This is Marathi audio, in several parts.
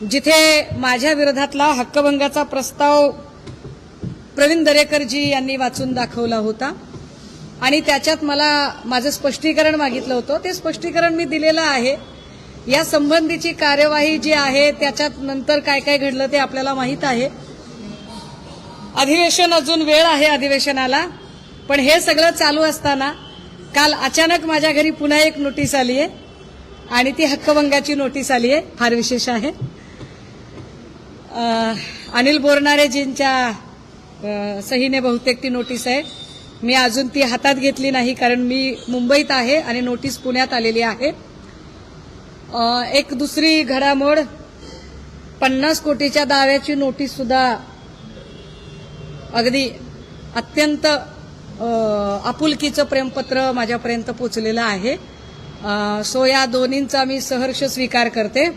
जिथे माझ्या विरोधातला हक्कभंगाचा प्रस्ताव प्रवीण दरेकरजी यांनी वाचून दाखवला होता. आणि त्याच्यात मला माझं स्पष्टीकरण मागितलं होतं. ते स्पष्टीकरण मी दिलेलं आहे. या संबंधीची कार्यवाही जी आहे त्याच्यात नंतर काय काय घडलं ते आपल्याला माहीत आहे. अधिवेशन अजून वेळ आहे अधिवेशनाला पण हे सगळं चालू असताना काल अचानक माझ्या घरी पुन्हा एक नोटीस आली आहे आणि ती हक्कभंगाची नोटीस आली आहे फार विशेष आहे. अनिल बोरनारेजींच्या सहीने बहुतेक ती नोटीस आहे. मी अजून ती हातात घेतली नाही कारण मी मुंबईत आहे आणि नोटीस पुण्यात आलेली आहे. एक दुसरी घडामोड पन्नास कोटीच्या दाव्याची नोटीस सुद्धा अगदी अत्यंत आपुलकीचं प्रेमपत्र माझ्यापर्यंत पोचलेलं आहे. सो या दोन्हींचा मी सहर्ष स्वीकार करते.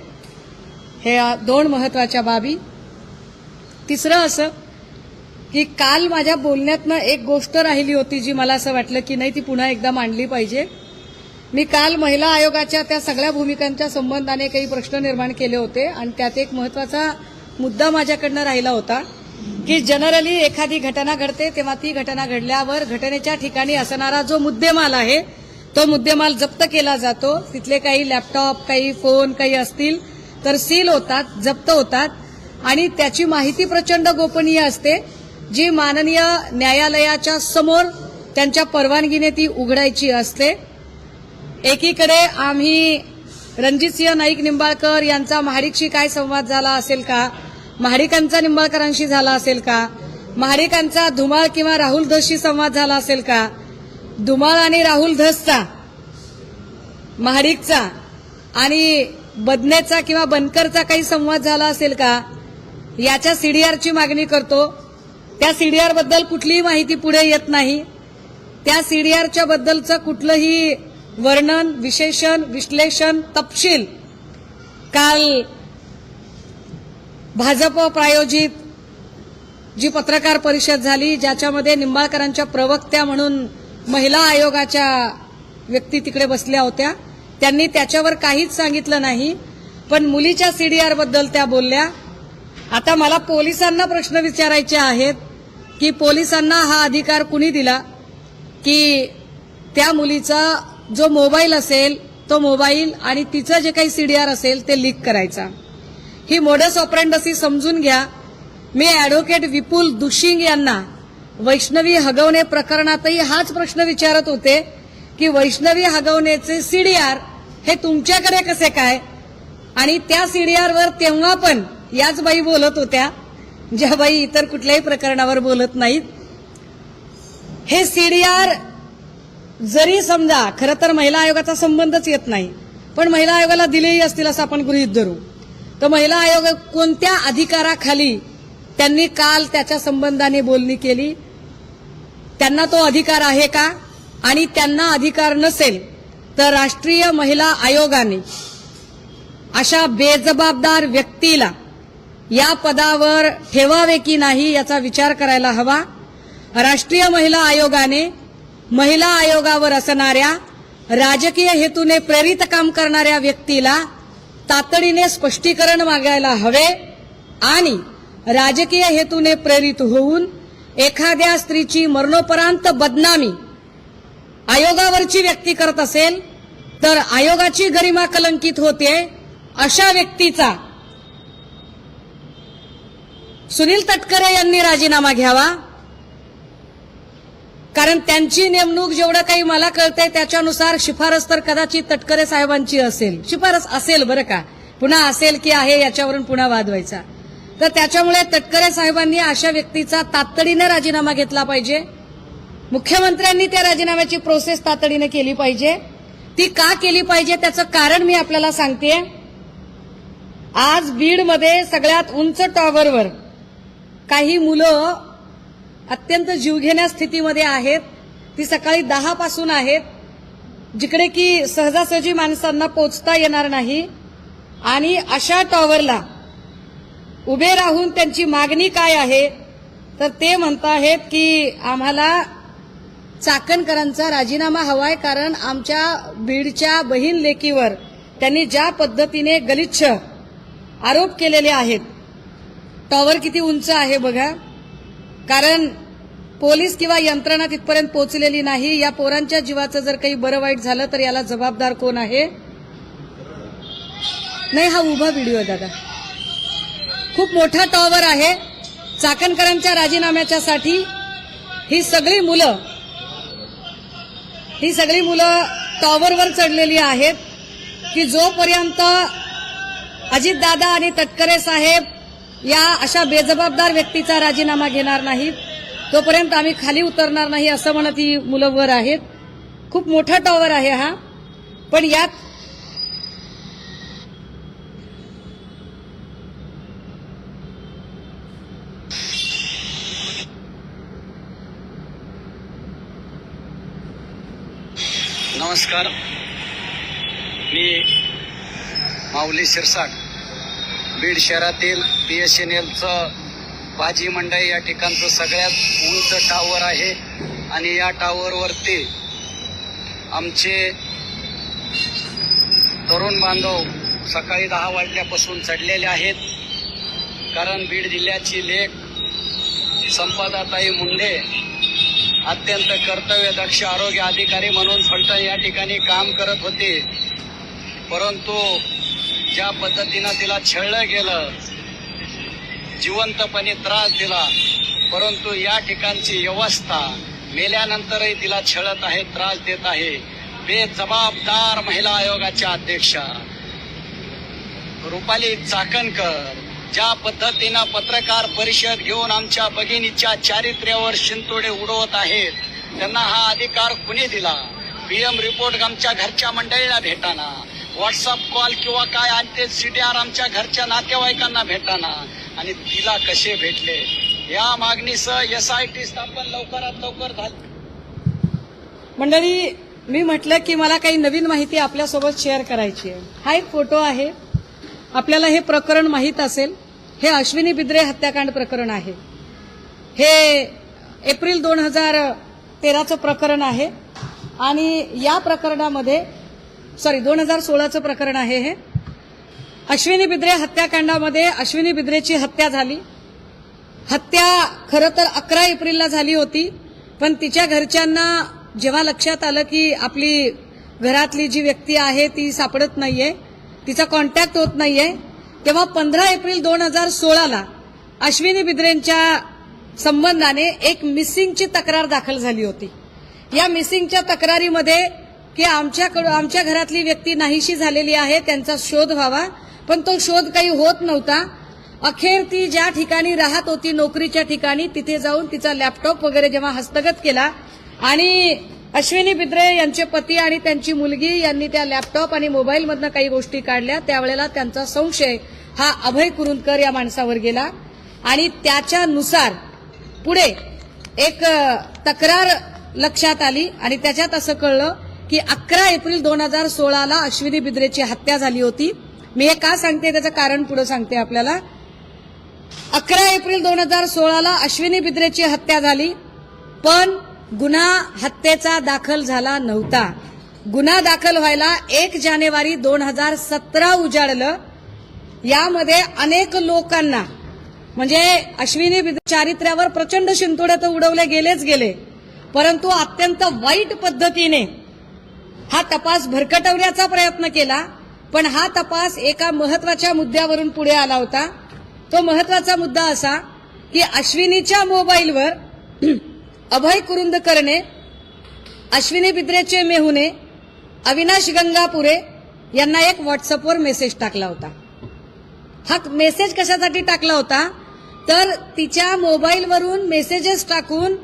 हे दोन महत्त्वाच्या बाबी. तिसरं असं की काल माझ्या बोलण्यातनं एक गोष्ट राहिली होती जी मला असं वाटलं की नाही ती पुन्हा एकदा मांडली पाहिजे. मी काल महिला आयोगाच्या त्या सगळ्या भूमिकांच्या संबंधाने काही प्रश्न निर्माण केले होते आणि त्यात एक महत्त्वाचा मुद्दा माझ्याकडनं राहिला होता की जनरली एखादी घटना घडते तेव्हा ती घटना घडल्यावर घटनेच्या ठिकाणी असणारा जो मुद्देमाल आहे तो मुद्देमाल जप्त केला जातो. तिथले काही लॅपटॉप काही फोन काही असतील तर सील होतात जप्त होतात आणि त्याची माहिती प्रचंड गोपनीय असते जी माननीय न्यायालयाच्या समोर त्यांच्या परवानगीने ती उघडायची असते. एकीकडे आम्ही रणजितसिंह नाईक निंबाळकर यांचा महाडिकशी काय संवाद झाला असेल का? महाडिकांचा निंबाळकरांशी झाला असेल का? महाडिकांचा धुमाळ किंवा राहुल धसशी संवाद झाला असेल का? धुमाळ आणि राहुल धसचा महाडिकचा आणि बदनेचा किंवा बनकरचा काही संवाद झाला असेल का? याच्या सीडीआरची मागणी करतो. त्या सीडीआरबद्दल कुठलीही माहिती पुढे येत नाही. त्या सीडीआरच्या बद्दलचं कुठलंही वर्णन विशेषण विश्लेषण तपशील काल भाजप प्रायोजित जी पत्रकार परिषद झाली ज्याच्यामध्ये निंबाळकरांच्या प्रवक्त्या म्हणून महिला आयोगाच्या व्यक्ती तिकडे बसल्या होत्या. त्यांनी त्याच्यावर काहीच सांगितलं नाही पण मुलीच्या सीडीआरबद्दल त्या बोलल्या. आता मला पोलिसांना प्रश्न विचारायचे आहेत की पोलिसांना हा अधिकार कुणी दिला? की त्या मुलीचा जो मोबाईल असेल तो मोबाईल आणि तिचं जे काही सीडीआर असेल ते लीक करायचा. ही मोडस ऑपरेंडसी समजून घ्या. मी ऍडव्होकेट विपुल दुशिंग यांना वैष्णवी हगवणे प्रकरणातही हाच प्रश्न विचारत होते की वैष्णवी हगवणेचे सीडीआर हे तुमच्याकडे कसे काय? आणि त्या सीडीआरवर तेव्हा पण याच बाई बोलत होत्या ज्या बाई इतर कुठल्याही प्रकरणावर बोलत नाहीत. हे सीडीआर जरी समजा खरं तर महिला आयोगाचा संबंधच येत नाही पण महिला आयोगाला दिलेही असतील असं आपण गृहीत धरू. तर महिला आयोग कोणत्या अधिकाराखाली त्यांनी काल त्याच्या संबंधाने बोलणी केली? त्यांना तो अधिकार आहे का? आणि त्यांना अधिकार नसेल तर राष्ट्रीय महिला आयोगाने अशा बेजबाबदार व्यक्तीला या पदावर ठेवावे की नाही याचा विचार करायला हवा. राष्ट्रीय महिला आयोगाने महिला आयोगावर असणाऱ्या राजकीय हेतूने प्रेरित काम करणाऱ्या व्यक्तीला तातडीने स्पष्टीकरण मागायला हवे आणि राजकीय हेतूने प्रेरित होऊन एखाद्या स्त्रीची मरणोपरांत बदनामी आयोगावरची व्यक्ती करत असेल तर आयोगाची गरिमा कलंकित होते अशा व्यक्तीचा सुनील तटकरे यांनी राजीनामा घ्यावा. कारण त्यांची नेमणूक जेवढं काही मला कळतंय त्याच्यानुसार शिफारस तर कदाचित तटकरे साहेबांची असेल. शिफारस असेल बरं का? पुन्हा असेल की आहे याच्यावरून पुन्हा वाद व्हायचा. तर त्याच्यामुळे तटकरे साहेबांनी अशा व्यक्तीचा तातडीने राजीनामा घेतला पाहिजे. मुख्यमंत्र्यांनी त्या राजीनाम्याची प्रोसेस तातडीनं केली पाहिजे. ती का केली पाहिजे त्याचं कारण मी आपल्याला सांगते आज बीडमध्ये सगळ्यात उंच टॉवरवर काही मुलं अत्यंत जीवघेण्या स्थितीमध्ये आहेत. ती सकाळी दहा पासून आहेत. जिकडे की सहजासहजी माणसांना पोचता येणार नाही. आणि अशा टॉवरला उभे राहून त्यांची मागणी काय आहे? तर ते म्हणताहेत की आम्हाला चाकणकरांचा राजीनामा हवाय कारण आमच्या बीडच्या बहीण लेकीवर त्यांनी ज्या पद्धतीने गलिच्छ आरोप केलेले आहेत. टॉवर किती उंच आहे बघा. कारण पोलीस किंवा यंत्रणा तिथपर्यंत पोहोचलेली नाही. या पोरांच्या जीवाचं जर काही बरं वाईट झालं तर याला जबाबदार कोण आहे? नाही हा उभा व्हिडिओ आहे दादा. खूप मोठा टॉवर आहे. चाकणकरांच्या राजीनाम्याच्या साठी ही सगळी मुलं ही सगळी मुलं टॉवरवर चढलेली आहेत की जोपर्यंत अजितदादा आणि तटकरे साहेब या अशा बेजबाबदार व्यक्तीचा राजीनामा घेणार नाहीत तोपर्यंत आम्ही खाली उतरणार नाही असं म्हणत ही मुलं वर आहेत. खूप मोठा टॉवर आहे हा. पण यात नमस्कार. मी माऊली शिरसाट बीड शहरातील बी एस एन एलचं भाजी मंडई या ठिकाणचं सगळ्यात उंच टावर आहे आणि या टावरवरती आमचे तरुण बांधव सकाळी दहा वाजल्यापासून चढलेले आहेत. कारण बीड जिल्ह्याची लेख संपदाताई मुंडे अत्यंत कर्तव्य दक्ष आरोग्य अधिकारी म्हणून फलटण या ठिकाणी काम करत होते. परंतु ज्या पद्धतीनं तिला छळलं गेलं जिवंतपणे त्रास दिला परंतु या ठिकाणची व्यवस्था मेल्यानंतरही तिला छळत आहे त्रास देत आहे. बेजबाबदार महिला आयोगाच्या अध्यक्षा रुपाली चाकणकर ज्या पद्धतीनं पत्रकार परिषद घेऊन आमच्या भगिनीच्या चारित्र्यावर शिंतोडे उडवत आहेत त्यांना हा अधिकार कुणी दिला? पीएम रिपोर्ट आमच्या घरच्या मंडळीला भेटाना व्हॉट्सअप कॉल किंवा काय आणते सीटीआर आमच्या घरच्या नातेवाईकांना भेटाना आणि तिला कसे भेटले? या मागणीसह एस आय टी स्थापन लवकरात लवकर झाली. मंडळी मी म्हटलं की मला काही नवीन माहिती आपल्यासोबत शेअर करायची आहे. हा एक फोटो आहे. आपल्याला हे प्रकरण माहीत असेल. हे अश्विनी बिद्रे हत्याकांड प्रकरण आहे. हे एप्रिल दोन हजार तेराचं प्रकरण आहे. आणि या प्रकरणामध्ये सॉरी दोन हजार सोळाचं प्रकरण आहे हे. अश्विनी बिद्रे हत्याकांडामध्ये अश्विनी बिद्रेची हत्या झाली. हत्या खरं तर अकरा एप्रिलला झाली होती पण तिच्या घरच्यांना जेव्हा लक्षात आलं की आपली घरातली जी व्यक्ती आहे ती सापडत नाहीये तिचा कॉन्टॅक्ट होत नाहीये तेव्हा पंधरा एप्रिल दोन हजार सोळाला अश्विनी बिद्रेंच्या संबंधाने एक मिसिंगची तक्रार दाखल झाली होती. या मिसिंगच्या तक्रारीमध्ये की आमच्याकडून आमच्या घरातली व्यक्ती नाहीशी झालेली आहे त्यांचा शोध व्हावा पण तो शोध काही होत नव्हता. अखेर ती ज्या ठिकाणी राहत होती नोकरीच्या ठिकाणी तिथे जाऊन तिचा लॅपटॉप वगैरे जेव्हा हस्तगत केला आणि अश्विनी बिद्रे यांचे पती आणि त्यांची मुलगी यांनी त्या लॅपटॉप आणि मोबाईलमधनं काही गोष्टी काढल्या. त्यावेळेला त्यांचा संशय हा अभय कुरुंदकर या माणसावर गेला. आणि त्याच्यानुसार पुढे एक तक्रार लक्षात आली. आणि त्याच्यात असं कळलं की अकरा एप्रिल दोन हजार सोळाला अश्विनी बिद्रेची हत्या झाली होती. मी हे का सांगते? त्याचं कारण पुढे सांगते आपल्याला. अकरा एप्रिल दोन हजार सोळाला अश्विनी बिद्रेची हत्या झाली. पण गुन्हा हत्येचा दाखल झाला नव्हता. गुन्हा दाखल व्हायला एक जानेवारी दोन हजार सतरा उजाडलं. यामध्ये अनेक लोकांना म्हणजे अश्विनी चारित्र्यावर प्रचंड शिंतोडे तर उडवले गेलेच गेले. परंतु अत्यंत वाईट पद्धतीने हा तपास भरकटवण्याचा प्रयत्न केला पण हा तपास एका महत्त्वाच्या मुद्द्यावरून पुढे आला होता. तो महत्त्वाचा मुद्दा असा की अश्विनीच्या मोबाईलवर अभय कुरुंदकरने अश्विनी बिद्रेचे मेहुने अविनाश गंगापुरे यांना एक व्हॉट्सअपवर मेसेज टाकला होता. हा मेसेज कशासाठी टाकला होता? तर तिच्या मोबाईलवरून मेसेजेस टाकून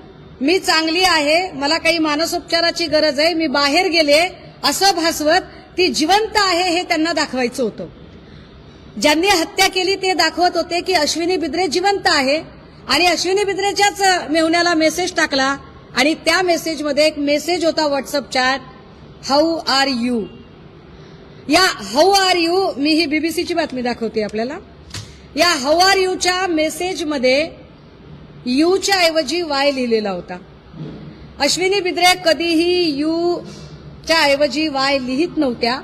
मी चांगली आहे मला काही मानसोपचाराची गरज आहे मी बाहेर गेले असं भासवत ती जिवंत आहे हे त्यांना दाखवायचं होतं. ज्यांनी हत्या केली ते दाखवत होते की अश्विनी बिद्रे जिवंत आहे आणि अश्विनी बिद्रेच्याच मेहुण्याला मेसेज टाकला. आणि त्या मेसेजमध्ये एक मेसेज होता WhatsApp chat how are you या हाऊ आर यू मी ही बीबीसीची बातमी दाखवते आपल्याला. या हाऊ आर यूच्या मेसेजमध्ये यूच्या ऐवजी वाय लिहिलेला होता. अश्विनी बिद्रे कधीही यूच्या ऐवजी वाय लिहित नव्हत्या.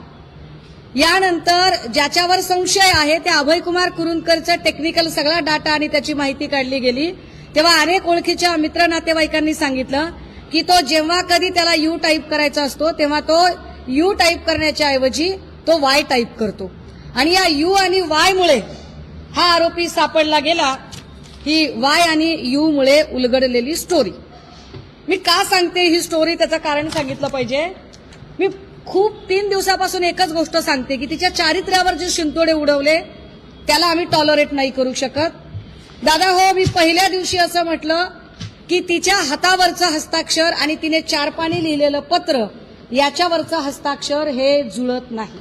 यानंतर ज्याच्यावर संशय आहे त्या अभयकुमार कुरुंदकरचा टेक्निकल सगळा डाटा आणि त्याची माहिती काढली गेली. तेव्हा अनेक ओळखीच्या मित्र नातेवाईकांनी सांगितलं की तो जेव्हा कधी त्याला यू टाईप करायचा असतो तेव्हा तो यू टाईप करण्याच्या ऐवजी तो वाय टाईप करतो. आणि या यू आणि वायमुळे हा आरोपी सापडला गेला. ही वाय आणि यूमुळे उलगडलेली स्टोरी मी का सांगते ही स्टोरी त्याचं कारण सांगितलं पाहिजे. मी खूप तीन दिवसापासून एकच गोष्ट सांगते की तिच्या चारित्र्यावर जे शिंतोडे उडवले त्याला आम्ही टॉलरेट नाही करू शकत. दादा हो मी पहिल्या दिवशी असं म्हटलं की तिच्या हातावरचं हस्ताक्षर आणि तिने चार पाणी लिहिलेलं पत्र याच्यावरचं हस्ताक्षर हे जुळत नाही.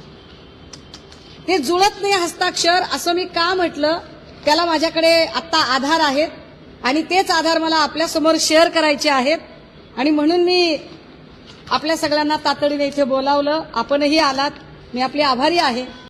ते जुळत नाही हस्ताक्षर असं मी का म्हटलं? त्याला माझ्याकडे आत्ता आधार आहेत आणि तेच आधार मला आपल्यासमोर शेअर करायचे आहेत. आणि म्हणून मी आपल्या सगळ्यांना तातडीने इथे बोलावलं. आपणही आलात. मी आपली आभारी आहे.